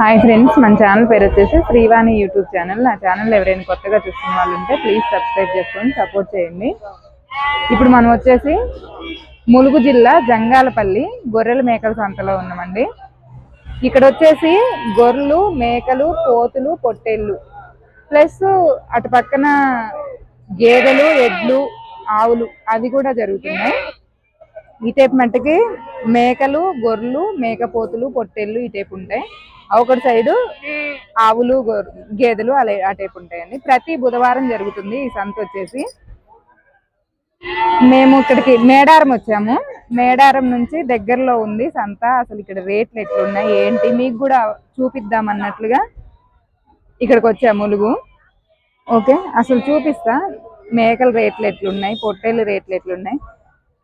Hi friends మన channel పేరు వచ్చేసి శ్రీవాణి యూట్యూబ్ ఛానల్ నా ఛానల్ ఎవరైనా కొత్తగా చూస్తున్న వాళ్ళు ఉంటే ప్లీజ్ సబ్స్క్రైబ్ చేసుకొని సపోర్ట్ చేయండి. ఇప్పుడు మనం వచ్చేసి ములుగు జిల్లా జంగాలపల్లి గొర్రెల మేకల సంతలో ఉన్నామండి. ఇక్కడ వచ్చేసి గొర్రెలు మేకలు కోతులు పొట్టేళ్ళు. ప్లస్ అటు పక్కన గేదెలు ఎడ్లు ఆవులు అవి కూడా జరుగుతున్నాయి. ఈ టైప్ మట్టుకి మేకలు గొర్రెలు మేకపోతులు పొట్టెళ్ళు ఈ టైప్ ఉంటాయి. ఒకటి సైడు ఆవులు గేదెలు అలా ఆ టైప్ ఉంటాయండి. ప్రతి బుధవారం జరుగుతుంది ఈ సంత వచ్చేసి. మేము ఇక్కడికి మేడారం వచ్చాము. మేడారం నుంచి దగ్గరలో ఉంది సంత. అసలు ఇక్కడ రేట్లు ఎట్లున్నాయి? ఏంటి? మీకు కూడా చూపిద్దాం అన్నట్లుగా ఇక్కడికి వచ్చాము ములుగు. ఓకే? అసలు చూపిస్తా. మేకల రేట్లు ఎట్లున్నాయి? పొట్టేళ్ళ రేట్లు ఎట్లున్నాయి?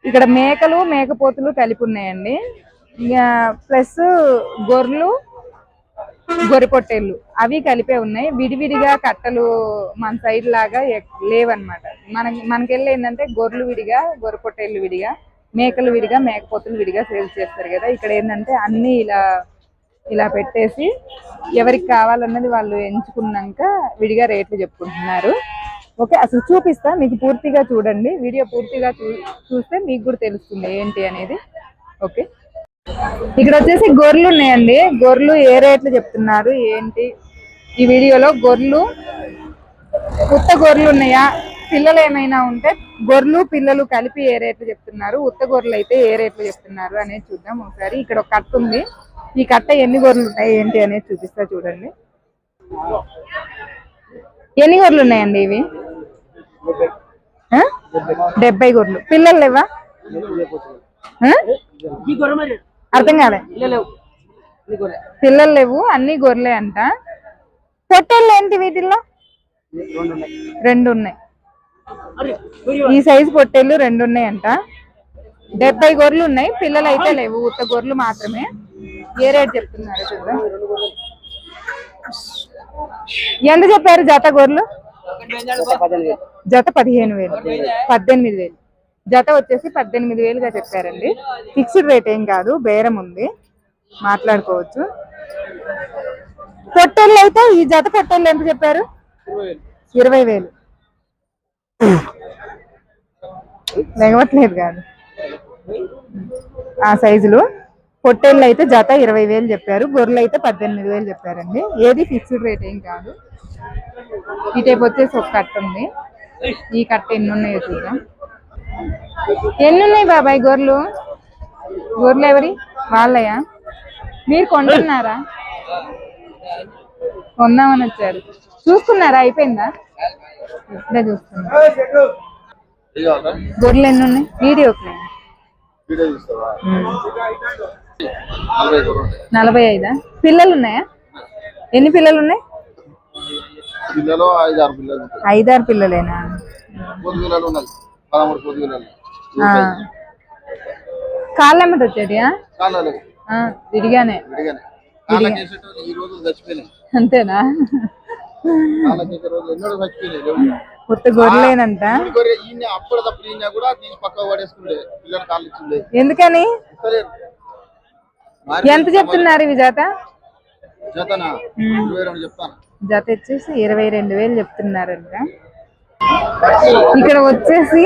ఇక్కడ మేకలు మేకపోతులు కలిపి ఉన్నాయండి. ఇంకా ప్లస్ గొర్రెలు గొరిపొట్టేళ్ళు అవి కలిపే ఉన్నాయి. విడివిడిగా కట్టలు మన సైడ్ లాగా లేవన్నమాట. మన మనకెళ్ళి ఏంటంటే గొర్రెలు విడిగా గొరిపొట్టేళ్ళు విడిగా మేకలు విడిగా మేకపోతులు విడిగా సేల్ చేస్తారు కదా. ఇక్కడ ఏంటంటే అన్ని ఇలా ఇలా పెట్టేసి ఎవరికి కావాలన్నది వాళ్ళు ఎంచుకున్నాక విడిగా రేట్లు చెప్పుకుంటున్నారు. ఓకే అసలు చూపిస్తా మీకు పూర్తిగా చూడండి. వీడియో పూర్తిగా చూ చూస్తే మీకు కూడా తెలుస్తుంది ఏంటి అనేది. ఓకే. ఇక్కడ వచ్చేసి గొర్రెలు ఉన్నాయండి. గొర్రెలు ఏ రేట్లు చెప్తున్నారు ఏంటి? ఈ వీడియోలో గొర్రెలు ఉత్త గొర్రెలు ఉన్నాయా? పిల్లలు ఏమైనా ఉంటే గొర్రెలు పిల్లలు కలిపి ఏ రేట్లు చెప్తున్నారు ఉత్త గొర్రెలు అయితే ఏ రేట్లు చెప్తున్నారు అనేది చూద్దాం ఒకసారి. ఇక్కడ ఒక కట్ట ఉంది. ఈ కట్ట ఎన్ని గొర్రెలు ఉన్నాయి ఏంటి అనేది చూపిస్తా చూడండి. ఎన్ని గొర్రెలు ఉన్నాయండి ఇవి? డెబ్బై గొర్రెలు. పిల్లలు లేవా? అర్థం కాలే. పిల్లలు లేవు అన్ని గొర్రెలే అంట. పొట్టేళ్ళు ఏంటి వీటిల్లో? రెండు ఉన్నాయి ఈ సైజు పొట్టేళ్ళు రెండు ఉన్నాయంట డెబ్బై గొర్రెలు ఉన్నాయి పిల్లలు అయితే లేవు ఉత్త గొర్రెలు మాత్రమే. ఏ రేట్ చెప్తున్నారు చూద్దాం. ఎంత చెప్పారు జత గొర్రెలు? జత పదిహేను వేలు. పద్దెనిమిది వేలు. జత వచ్చేసి పద్దెనిమిది వేలుగా చెప్పారండి. ఫిక్స్డ్ రేట్ ఏం కాదు బేరం ఉంది. మాట్లాడుకోవచ్చు. పొట్టేళ్ళు అయితే ఈ జత పొట్టేళ్ళు ఎంత చెప్పారు? ఇరవై వేలు. లెగవట్లేదు కాదు. ఆ సైజులు. పొట్టేళ్ళు అయితే జత ఇరవై వేలు చెప్పారు గొర్రెలు అయితే పద్దెనిమిది వేలు చెప్పారండి. ఏది ఫిక్స్డ్ రేట్ ఏం కాదు. ఈ టైప్ వచ్చేసి ఒక కట్ట ఉంది. ఈ కట్ట ఎన్ని ఉన్నాయో చూద్దాం. ఎన్ని ఉన్నాయి బాబాయ్ గొర్రెలు? గొర్రెలు ఎవరి? వాళ్ళయా? మీరు కొంటున్నారా కొందామని వచ్చారు. చూసుకున్నారా? అయిపోయిందా? ఇప్పుడే చూస్తున్నా గొర్రెలు ఎన్ని ఉన్నాయి వీడియోకి చూస్తావా? నలభై ఐదా? పిల్లలు ఉన్నాయా ఎన్ని పిల్లలు ఉన్నాయి ఐదారు పిల్లలేనా. కాళ్ళెమ్మటి వచ్చేటియా? కాలాలు ఆ, విడిగానే. అంతేనా? గొర్రెలేనంట. కాళ్ళు ఎందుకని? ఎంత చెప్తున్నారు ఇవి జత? జత వచ్చేసి ఇరవై రెండు వేలు చెప్తున్నారంట. ఇక్కడ వచ్చేసి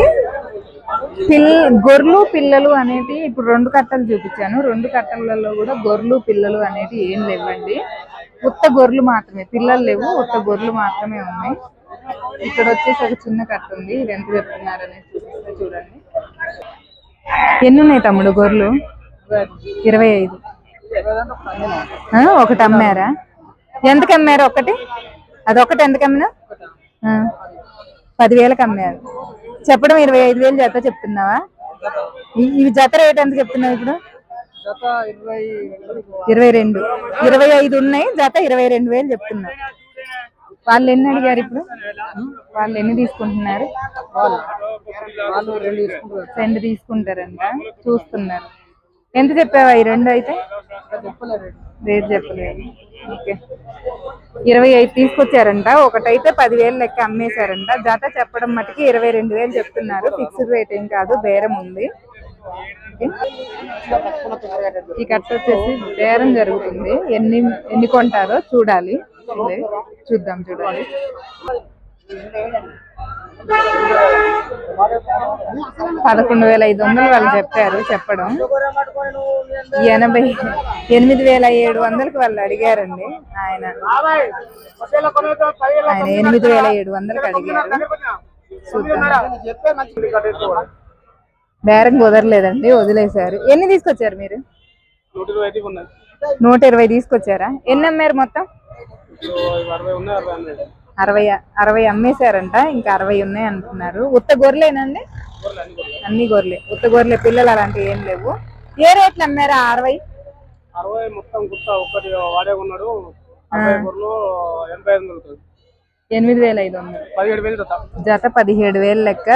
పిల్ గొర్రెలు పిల్లలు అనేది ఇప్పుడు రెండు కట్టలు చూపించాను. రెండు కట్టలలో కూడా గొర్రెలు పిల్లలు అనేది ఏం లేవండి. ఉత్త గొర్రెలు మాత్రమే. పిల్లలు లేవు ఉత్త గొర్రెలు మాత్రమే ఉన్నాయి. ఇక్కడ వచ్చేసి ఒక చిన్న కట్ట ఉంది. ఇది ఎంత చెప్తున్నారు అనేది చూపిస్తే చూడండి. ఎన్ని ఉన్నాయి తమ్ముడు గొర్రెలు ఇరవై ఐదు. ఒకటి అమ్మారా? ఎంతకు అమ్మారు ఒకటి? అది ఒకటి ఎంతకు అమ్మినా? పదివేలకు అమ్మారు. చెప్పడం ఇరవై ఐదు వేలు జత చెప్తున్నావా? ఇవి జత రేట్ ఎంత చెప్తున్నావు ఇప్పుడు? ఇరవై రెండు. ఇరవై ఐదు ఉన్నాయి జత ఇరవై రెండు వేలు చెప్తున్నారు వాళ్ళు ఎన్ని అడిగారు ఇప్పుడు? వాళ్ళు ఎన్ని తీసుకుంటున్నారు. రెండు తీసుకుంటారంట. చూస్తున్నారు. ఎంత చెప్పావా ఈ రెండు అయితే? రేట్ చెప్పలేదు. ఓకే. ఇరవై ఐదు తీసుకొచ్చారంట. ఒకటైతే పదివేలు లెక్క అమ్మేశారంట. జత చెప్పడం మటుకి ఇరవై రెండు వేలు చెప్తున్నారు. ఫిక్స్డ్ రేట్ ఏం కాదు బేరం ఉంది. ఈ కట్ట వచ్చేసి బేరం జరుగుతుంది. ఎన్ని ఎన్ని కొంటారో చూడాలి. చూద్దాం చూడాలి. పదకొండు వేల ఐదు వందలు వాళ్ళు చెప్పారు చెప్పడం. ఎనభై ఎనిమిది వేల ఏడు వందలకి వాళ్ళు అడిగారండి ఆయన. ఆయన ఎనిమిది వేల ఏడు వందలకి అడిగారు. బేరం కుదరలేదండి వదిలేశారు. ఎన్ని తీసుకొచ్చారు మీరు? నూట ఇరవై తీసుకొచ్చారా? ఎన్ని అమ్మారు మొత్తం? అరవై అరవై అమ్మేశారంట ఇంకా అరవై ఉన్నాయి అంటున్నారు ఉత్త గొర్రెలేనండి? అన్ని గొర్రెలే. ఉత్త గొర్రెలే పిల్లలు అలాంటివి ఏం లేవు. ఏ రేట్లు అమ్మారా అరవై? అరవై మొత్తం గుత్త ఒక్కటి వాడే ఉన్నాడు. ఎనిమిది వేల ఐదు వందలు. జత. పదిహేడు వేలు లెక్క.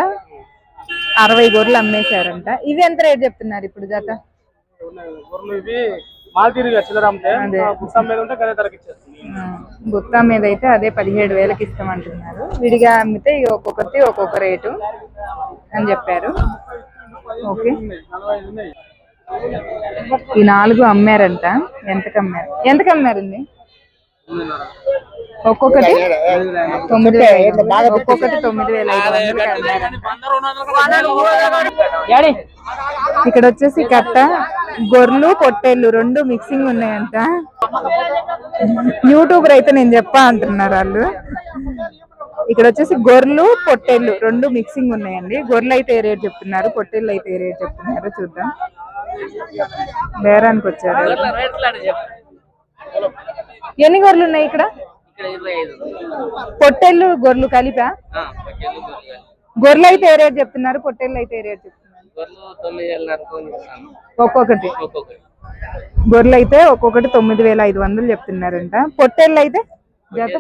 అరవై గొర్రెలు అమ్మేశారంట. ఇవి ఎంత రేట్ చెప్తున్నారు ఇప్పుడు జత? గుత్తం మీద ఉంటే గదే ధరకి ఇచ్చేస్తుంది ఆ, గుత్తా మీద అయితే అదే పదిహేడు వేలకి ఇస్తామంటున్నారు. విడిగా అమ్మితే ఒక్కొక్కటి ఒక్కొక్క రేటు అని చెప్పారు. ఓకే. ఈ నాలుగు అమ్మారంట. ఎంతకు అమ్మారు ఎంతకు అమ్మారండి ఒక్కొక్కటి తొమ్మిది. ఒక్కొక్కటి తొమ్మిది వేల అమ్మారు ఇక్కడ వచ్చేసి కట్ట గొర్రెలు పొట్టేళ్ళు రెండు మిక్సింగ్ ఉన్నాయంట. యూట్యూబర్ అయితే నేను చెప్పా అంటున్నారు వాళ్ళు. ఇక్కడ వచ్చేసి గొర్రెలు పొట్టేళ్ళు రెండు మిక్సింగ్ ఉన్నాయండి. గొర్రెలు అయితే ఏ రేట్ చెప్తున్నారు? పొట్టేళ్ళు అయితే ఏ రేట్ చెప్తున్నారు? చూద్దాం. బేరానికి వచ్చారు. ఎన్ని గొర్రెలు ఉన్నాయి ఇక్కడ? పొట్టేళ్ళు గొర్రెలు కలిపా? గొర్రెలు అయితే ఏ రేట్ చెప్తున్నారు? పొట్టేళ్ళు అయితే ఏ రేట్ చెప్తున్నారు? ఒక్కొక్కటి. గొర్రెలు అయితే ఒక్కొక్కటి తొమ్మిది వేల ఐదు వందలు చెప్తున్నారంట. పొట్టేళ్ళు అయితే జత?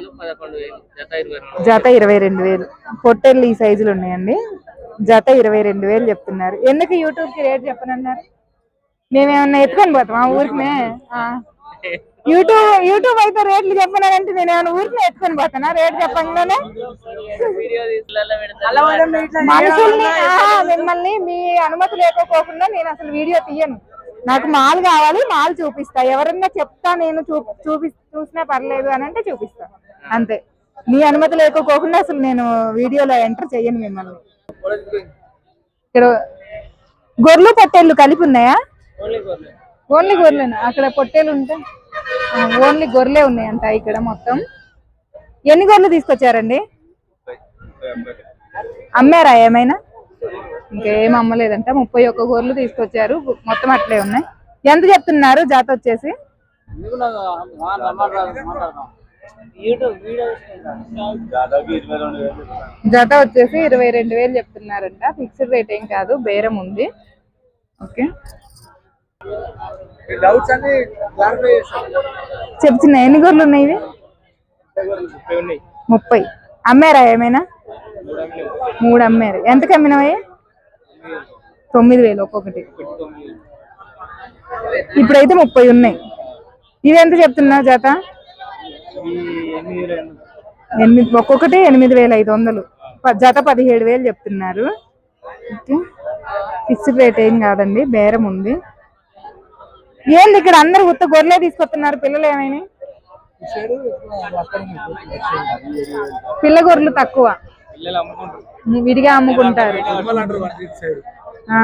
జత ఇరవై రెండు వేలు. పొట్టేళ్ళు ఈ సైజులు ఉన్నాయండి. జత ఇరవై రెండు వేలు చెప్తున్నారు. ఎందుకు యూట్యూబ్కి రేట్ చెప్పనన్నారు? మేమేమన్నా ఎత్తుకొని పోతాం ఆ ఊరికి యూట్యూబ్ యూట్యూబ్ అయితే రేట్లు చెప్పనారంటే నేను ఏమైనా ఊరికి ఎత్తుకొని పోతానా? రేట్ చెప్పంగానే? మనుషుల్ని మిమ్మల్ని మీ అనుమతి లేకపోకుండా నేను అసలు వీడియో తీయను. నాకు మాల్ కావాలి మాల్ చూపిస్తా. ఎవరన్నా చెప్తా నేను చూ చూపి చూసినా పర్లేదు అని అంటే చూపిస్తా. అంతే. మీ అనుమతి లేకపోకుండా అసలు నేను వీడియోలో ఎంటర్ చెయ్యను మిమ్మల్ని. ఇక్కడ గొర్రెలు పొట్టేళ్ళు కలిపి ఉన్నాయా? ఓన్లీ గొర్రెలేనా? అక్కడ పొట్టేలు ఉంటే? ఆ, ఓన్లీ గొర్రెలే ఉన్నాయంట ఇక్కడ మొత్తం. ఎన్ని గొర్రెలు తీసుకొచ్చారండి? అమ్మారా ఏమైనా? ఇంకేం అమ్మలేదంట. ముప్పై ఒక్క గొర్రెలు తీసుకొచ్చారు. మొత్తం అట్లే ఉన్నాయి. ఎంత చెప్తున్నారు జాత వచ్చేసి? జత వచ్చేసి ఇరవై రెండు వేలు చెప్తున్నారంట. ఫిక్స్డ్ రేట్ ఏం కాదు. బేరం ఉంది. ఓకే డౌట్స్ అన్ని క్లారిఫై చేస్తాను చెప్తున్నా ఎన్ని గొర్రెలు ఉన్నాయి ఇవి? ముప్పై అమ్మారా ఏమైనా? మూడు అమ్మారు. ఎంతకు అమ్మినవి తొమ్మిది వేలు ఒక్కొక్కటి. ఇప్పుడైతే ముప్పై ఉన్నాయి. ఇవి ఎంత చెప్తున్నావు జత? ఎనిమిది ఒక్కొక్కటి ఎనిమిది వేల ఐదు వందలు. జత పదిహేడు వేలు చెప్తున్నారు. ఫిక్స్డ్ రేట్ ఏం కాదండి బేరం ఉంది. ఏంది ఇక్కడ అందరు ఉత్త గొర్రెలే తీసుకొస్తున్నారు? పిల్లలు ఏమైనా పిల్ల గొర్రెలు తక్కువ. విడిగా అమ్ముకుంటారు. ఆ,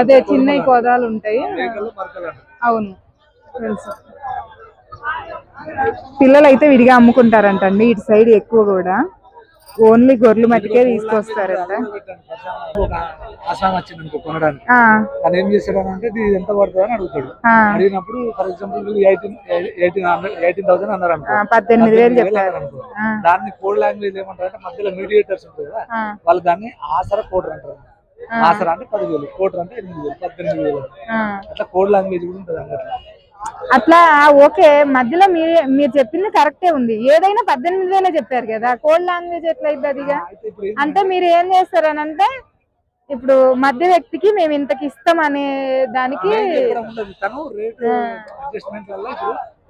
అదే చిన్న కోదాలు ఉంటాయి. అవును. తెలుసు. పిల్లలు అయితే విడిగా అమ్ముకుంటారంటండి. ఇటు సైడ్ ఎక్కువ కూడా. ఓన్లీ గొర్రెలు మట్టుకే తీసుకొస్తారంట. ఆసాం వచ్చింది అనుకో కొనడానికి తను ఏం అంటే ఇది ఎంత పడుతుంది అని అడుగుతాడు. అడిగినప్పుడు for example eighteen eighteen hundred eighteen thousand అన్నారు అనుకో. పద్దెనిమిది వేలు చెప్పారు. దాన్ని కోడ్ లాంగ్వేజ్ ఏమంటారు అంటే మధ్యలో మీడియేటర్స్ ఉంటారు కదా వాళ్ళు దాన్ని ఆసరా కోటర్ అంటారు. ఆసరా అంటే పదివేలు కోటర్ అంటే ఎనిమిది వేలు పద్దెనిమిది వేలు. అట్లా కోడ్ లాంగ్వేజ్ కూడా ఉంటుంది అన్నట్లు అట్లా ఓకే మధ్యలో మీరు మీరు చెప్పింది కరెక్టే ఉంది. ఏదైనా పద్దెనిమిది వేలే చెప్పారు కదా కోడ్ లాంగ్వేజ్ ఎట్లా అయితే అదిగా అంటే మీరు ఏం చేస్తారనంటే ఇప్పుడు మధ్య వ్యక్తికి మేము ఇంతకి ఇస్తాం అనే దానికి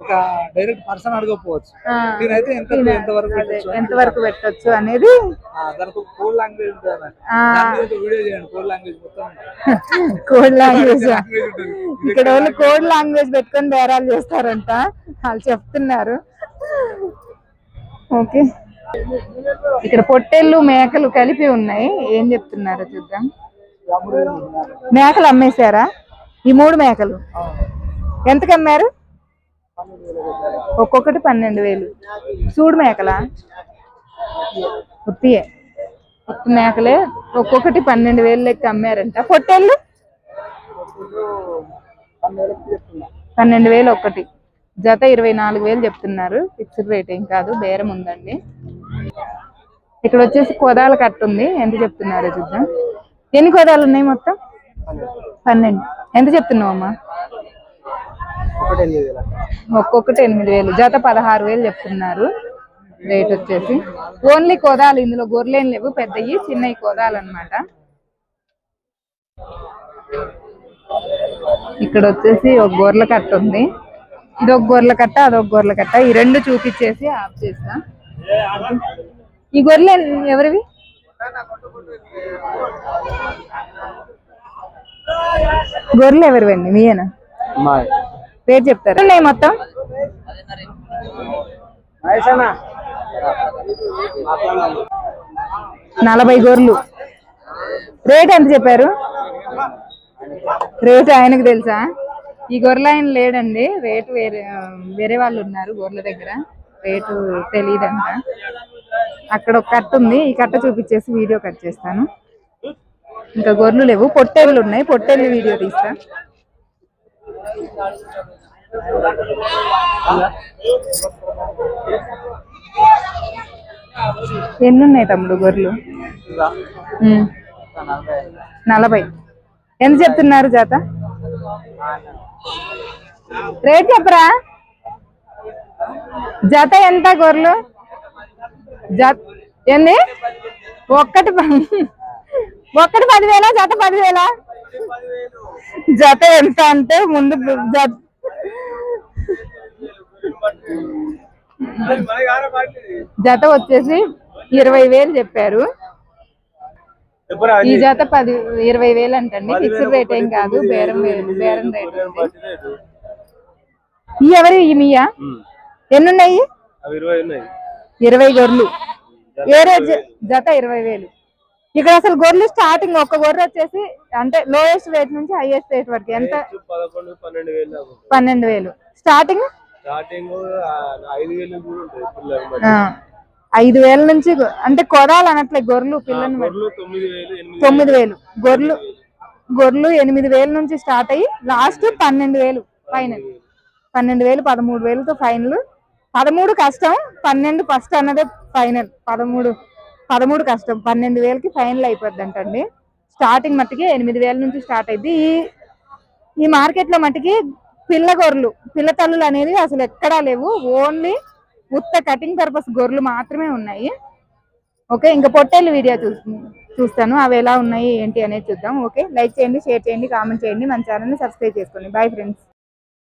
ఒక డైరెక్ట్ పర్సన్ అడగకపోవచ్చు. నేనైతే ఎంత ఎంత వరకు అదే, పెట్టొచ్చు అని ఎంత వరకు పెట్టొచ్చు అనేది దానికి కోడ్ లాంగ్వేజ్ ఉంటుంది వీడియో చేయండి కోడ్ లాంగ్వేజ్ మొత్తం. కోడ్ లాంగ్వేజ్ ఇక్కడ వాళ్ళు కోడ్ లాంగ్వేజ్ పెట్టుకొని బేరాలు చేస్తారంట. వాళ్ళు చెప్తున్నారు. ఓకే. ఇక్కడ పొట్టేళ్ళు మేకలు కలిపి ఉన్నాయి. ఏం చెప్తున్నారో చూద్దాం. మేకలు అమ్మేశారా? ఈ మూడు మేకలు. ఎంతకు అమ్మారు ఒక్కొక్కటి పన్నెండు వేలు. చూడు మేకలా. ఉత్తియే. ఉత్తి మేకలే ఒక్కొక్కటి పన్నెండు వేలు లెక్క అమ్మారంట. పొట్టేళ్ళు? పన్నెండు వేలు ఒక్కటి. జత ఇరవై నాలుగు వేలు చెప్తున్నారు. ఫిక్స్డ్ రేట్ ఏం కాదు బేరం ఉందండి. ఇక్కడ వచ్చేసి కోదాల కట్ట ఉంది. ఎంత చెప్తున్నారో చూద్దాం. ఎన్ని కోదాలు ఉన్నాయి మొత్తం? పన్నెండు. ఎంత చెప్తున్నావు అమ్మా? ఒక్కొక్కటి ఎనిమిది వేలు? జత పదహారు వేలు చెప్తున్నారు. రేట్ వచ్చేసి. ఓన్లీ కోదాలు ఇందులో గొర్రెలేం లేవు పెద్దవి చిన్నవి కోదాలు అన్నమాట ఇక్కడ వచ్చేసి ఒక గొర్రెల కట్ట ఉంది. ఇది ఒక గొర్రెల కట్ట అదొక గొర్రెల కట్ట. ఈ రెండు చూపించేసి ఆఫ్ చేస్తా. ఈ గొర్రెలు ఎవరివి? గొర్రెలు ఎవరివండి? మీయేనా? పేరు చెప్తారా? ఉన్నాయి మొత్తం? నలభై గొర్రెలు రేట్ ఎంత చెప్పారు? రేటు ఆయనకు తెలుసా? ఈ గొర్రెలు ఆయన లేడండి. రేటు వేరే వేరే వాళ్ళు ఉన్నారు గొర్రెల దగ్గర. రేటు తెలియదంట అక్కడ ఒక కట్ట ఉంది. ఈ కట్ట చూపించేసి వీడియో కట్ చేస్తాను. ఇంకా గొర్రెలు లేవు. పొట్టేళ్ళు ఉన్నాయి. పొట్టేళ్ళు వీడియో తీస్తా. ఎన్ని ఉన్నాయి తమ్ముడు గొర్రెలు. నలభై. ఎంత చెప్తున్నారు జాత? రేట్ చెప్పరా? జత ఎంత గొర్రెలు? జత ఏంది? ఒక్కటి ఒక్కటి పదివేల? జత పదివేల? జత ఎంత అంటే ముందు జత వచ్చేసి ఇరవై వేలు చెప్పారు. ఈ జత పది ఇరవై వేలు అంటండి. ఫిక్స్డ్ రేట్ ఏం కాదు బేరం బేరం రేట్. ఈ ఎవరి ఈ మీయా? ఎన్ని ఉన్నాయి. ఇరవై గొర్రెలు. ఏ రేట్ జత ఇరవై వేలు. ఇక్కడ అసలు గొర్రెలు స్టార్టింగ్ ఒక గొర్రె వచ్చేసి అంటే లోయెస్ట్ రేట్ నుంచి హైయెస్ట్ రేట్ వరకు ఎంత. పన్నెండు వేలు స్టార్టింగ్ స్టార్టింగ్ ఐదు వేలు నుంచి కూడా ఉంటుంది పిల్లలు బట్టి. ఆ, ఐదు వేల నుంచి గొ- అంటే కొదాలు అనట్లే గొర్రెలు పిల్లని. గొర్రెలు తొమ్మిది వేలు గొర్రెలు గొర్రెలు ఎనిమిది వేల నుంచి స్టార్ట్ అయ్యి లాస్ట్ పన్నెండు వేలు ఫైనల్. పన్నెండు వేలు. పదమూడు వేలతో ఫైనల్. పదమూడు కష్టం పన్నెండు ఫస్ట్ అన్నదే ఫైనల్. పదమూడు పదమూడు కష్టం పన్నెండు వేలకి ఫైనల్ అయిపోద్ది అంటండి స్టార్టింగ్ మట్టికి ఎనిమిది వేల నుంచి స్టార్ట్ అయింది ఈ ఈ మార్కెట్లో మట్టికి పిల్ల గొర్రెలు పిల్ల తల్లులు అనేది అసలు ఎక్కడా లేవు. ఓన్లీ ఉత్త కటింగ్ పర్పస్ గొర్రెలు మాత్రమే ఉన్నాయి. ఓకే ఇంకా పొట్టేళ్ళు వీడియో చూస్తాను. అవి ఎలా ఉన్నాయి ఏంటి అనేది చూద్దాం. ఓకే లైక్ చేయండి షేర్ చేయండి కామెంట్ చేయండి. మన ఛానల్ని సబ్స్క్రైబ్ చేసుకోండి. Bye friends